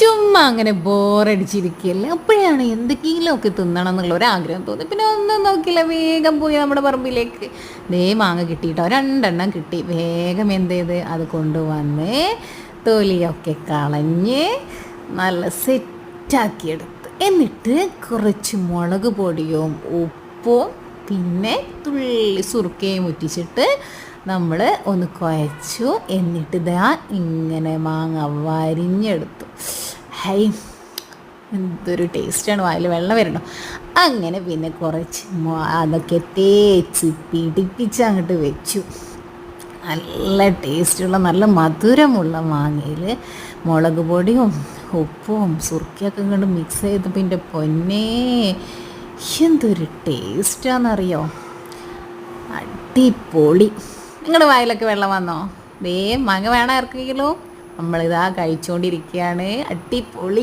ചുമ്മാ അങ്ങനെ ബോറടിച്ചിരിക്കുകയല്ലേ അപ്പോഴാണ് എന്തെങ്കിലും ഒക്കെ തിന്നണം എന്നുള്ള ഒരു ആഗ്രഹം തോന്നി. പിന്നെ ഒന്നും നോക്കില്ല വേഗം പോയി നമ്മുടെ പറമ്പിലേക്ക്. ദേ മാങ്ങ കിട്ടിയിട്ടോ. രണ്ടെണ്ണം കിട്ടി. വേഗം എന്ത് ചെയ്ത്? അത് കൊണ്ടുവന്ന് തൊലിയൊക്കെ കളഞ്ഞ് നല്ല സെറ്റാക്കിയെടുത്ത് എന്നിട്ട് കുറച്ച് മുളക് പൊടിയും ഉപ്പും പിന്നെ തുള്ളി സുറുക്കയും മുറ്റിച്ചിട്ട് നമ്മൾ ഒന്ന് കുഴച്ചു. എന്നിട്ട് ഇതാ ഇങ്ങനെ മാങ്ങ വരിഞ്ഞെടുത്തു. ഹൈ എന്തൊരു ടേസ്റ്റാണ് വായിൽ വെള്ളം വരണം അങ്ങനെ പിന്നെ കുറച്ച് അതൊക്കെ തേച്ച് പിടിപ്പിച്ച് അങ്ങോട്ട് വെച്ചു. നല്ല ടേസ്റ്റുള്ള നല്ല മധുരമുള്ള മാങ്ങയിൽ മുളക് പൊടിയും ഉപ്പും സുർക്കിയൊക്കെ കൊണ്ട് മിക്സ് ചെയ്ത് പിന്നെ പൊന്നേ എന്തൊരു ടേസ്റ്റാണെന്നറിയോ? അടിപൊളി. നിങ്ങളുടെ വായിലൊക്കെ വെള്ളം വന്നോ? ദേ മാങ്ങ വേണം ആർക്കെങ്കിലും നമ്മളിതാ കഴിച്ചുകൊണ്ടിരിക്കുകയാണ് അടിപൊളി